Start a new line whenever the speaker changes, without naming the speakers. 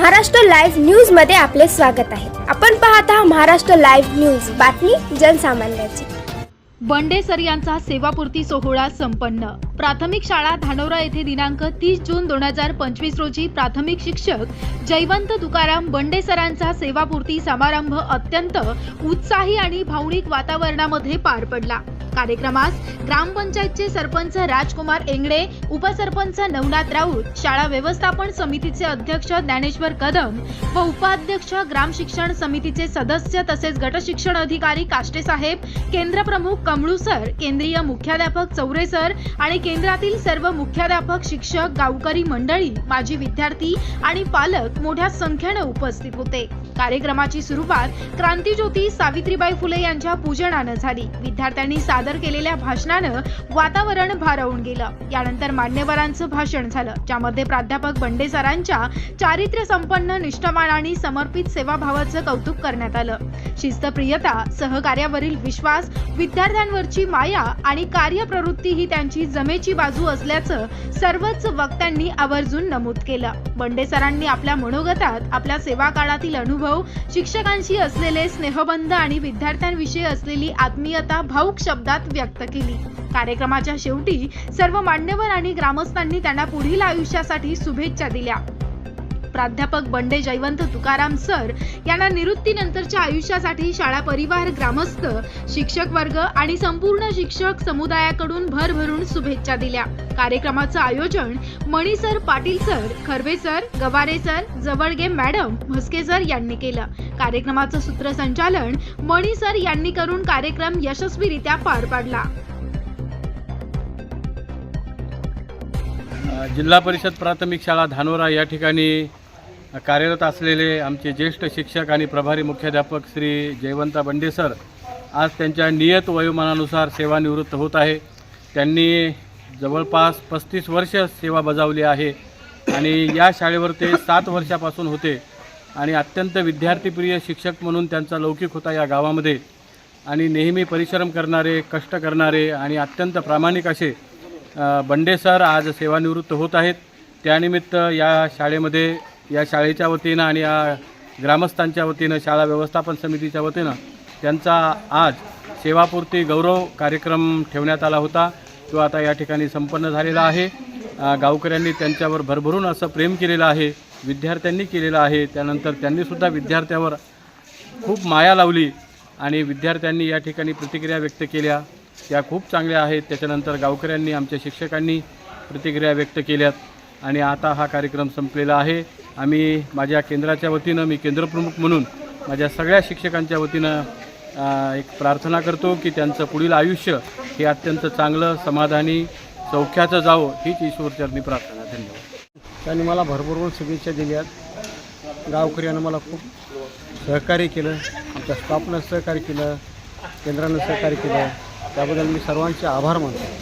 Maharashtra live न्यूजमध्ये आपले स्वागत आहे. आपण पाहत आहात महाराष्ट्र लाईव्ह न्यूज. बातमी जनसामान्याची.
बंडेसर यांचा सेवापूर्ती सोहळा संपन्न. प्राथमिक शाळा धानोरा येथे दिनांक तीस जून दोन हजार पंचवीस रोजी प्राथमिक शिक्षक जयवंत तुकाराम बंडे सरांचा सेवापूर्ती समारंभ अत्यंत उत्साही आणि भावनिक वातावरणामध्ये पार पडला. कार्यक्रमास ग्रामपंचायतचे सरपंच राजकुमार एंगडे उपसरपंच नवनाथ राऊत शाळा व्यवस्थापन समितीचे अध्यक्ष ज्ञानेश्वर कदम व उपाध्यक्ष ग्राम शिक्षण समितीचे सदस्य तसेच गटशिक्षण अधिकारी काष्टे साहेब केंद्र प्रमुख कमळू सर केंद्रीय मुख्याध्यापक चौरे सर आणि केंद्रातील सर्व मुख्याध्यापक शिक्षक गावकरी मंडळी माजी विद्यार्थी आणि पालक मोठ्या संख्येने उपस्थित होते. कार्यक्रमाची सुरुवात क्रांतीज्योती सावित्रीबाई फुले यांच्या पूजनानं झाली. विद्यार्थ्यांनी सादर केलेल्या भाषणानं वातावरण भारवून गेलं. यानंतर मान्यवरांचं भाषण झालं ज्यामध्ये प्राध्यापक बंडे सरांच्या चारित्र्य संपन्न निष्ठावान आणि समर्पित सेवाभावाचं कौतुक करण्यात आलं. शिस्तप्रियता सहकार्यावरील विश्वास विद्यार्थ्यांवरची माया आणि कार्यप्रवृत्ती ही त्यांची जमेची बाजू असल्याचं सर्वच वक्त्यांनी आवर्जून नमूद केलं. बंडे सरांनी आपल्या मनोगतात आपल्या सेवा काळातील अनुभव शिक्षकांशी असलेले स्नेहबंध आणि विद्यार्थ्यांविषयी असलेली आत्मीयता भाऊक शब्दात व्यक्त केली. कार्यक्रमाच्या शेवटी सर्व मान्यवर आणि ग्रामस्थांनी त्यांना पुढील आयुष्यासाठी शुभेच्छा दिल्या. प्राध्यापक बंडे जयवंत तुकाराम सर यांना निवृत्तीनंतरच्या आयुष्यासाठी शाळा परिवार ग्रामस्थ शिक्षक वर्ग आणि संपूर्ण शिक्षक समुदायाकडून भरभरून शुभेच्छा दिल्या. कार्यक्रमाचं आयोजन Mani sir Patil sir Kharwe sir Gaware sir Jawalge madam Mhaske sir यांनी केलं. कार्यक्रमाचं सूत्रसंचालन मणी सर यांनी करून कार्यक्रम यशस्वीरित्या पार पाडला.
जिल्हा परिषद प्राथमिक शाळा धानोरा या ठिकाणी कार्यरत असलेले आमचे ज्येष्ठ शिक्षक आणि प्रभारी मुख्याध्यापक श्री जयवंता बंडे सर आज त्यांच्या नियत वयोमानानुसार सेवानिवृत्त होत आहे. त्यांनी जवळपास पस्तीस वर्ष सेवा बजावली आहे आणि या शाळेवर ते सात वर्षापासून होते आणि अत्यंत विद्यार्थीप्रिय शिक्षक म्हणून त्यांचा लौकिक होता या गावामध्ये. आणि नेहमी परिश्रम करणारे कष्ट करणारे आणि अत्यंत प्रामाणिक असे बंडे सर आज सेवानिवृत्त होत आहेत. त्यानिमित्त या शाळेमध्ये या शाळेच्या वतीनं आणि या ग्रामस्थांच्या वतीनं शाळा व्यवस्थापन समितीच्या वतीनं त्यांचा आज सेवापूर्ती गौरव कार्यक्रम ठेवण्यात आला होता. तो आता या ठिकाणी संपन्न झालेला आहे. गावकऱ्यांनी त्यांच्यावर भरभरून असं प्रेम केलेलं आहे विद्यार्थ्यांनी केलेलं आहे. त्यानंतर त्यांनीसुद्धा विद्यार्थ्यावर खूप माया लावली आणि विद्यार्थ्यांनी या ठिकाणी प्रतिक्रिया व्यक्त केल्या. त्या खूप चांगल्या आहेत. त्याच्यानंतर गावकऱ्यांनी आमच्या शिक्षकांनी प्रतिक्रिया व्यक्त केल्यात. आणि आता हा कार्यक्रम संपलेला आहे. आम्ही माझ्या केंद्राच्या वतीनं मी केंद्रप्रमुख म्हणून माझ्या सगळ्या शिक्षकांच्या वतीनं एक प्रार्थना करतो की त्यांचं पुढील आयुष्य हे अत्यंत चांगलं समाधानी चौख्याचं जावं हीच ईश्वरचरणी प्रार्थना. धन्यवाद.
त्यांनी मला भरभरून शुभेच्छा दिल्यात. गावकऱ्यानं मला खूप सहकार्य केलं. आमच्या स्टाफनं सहकार्य केलं. केंद्रानं सहकार्य केलं. त्याबद्दल मी सर्वांचे आभार मानतो.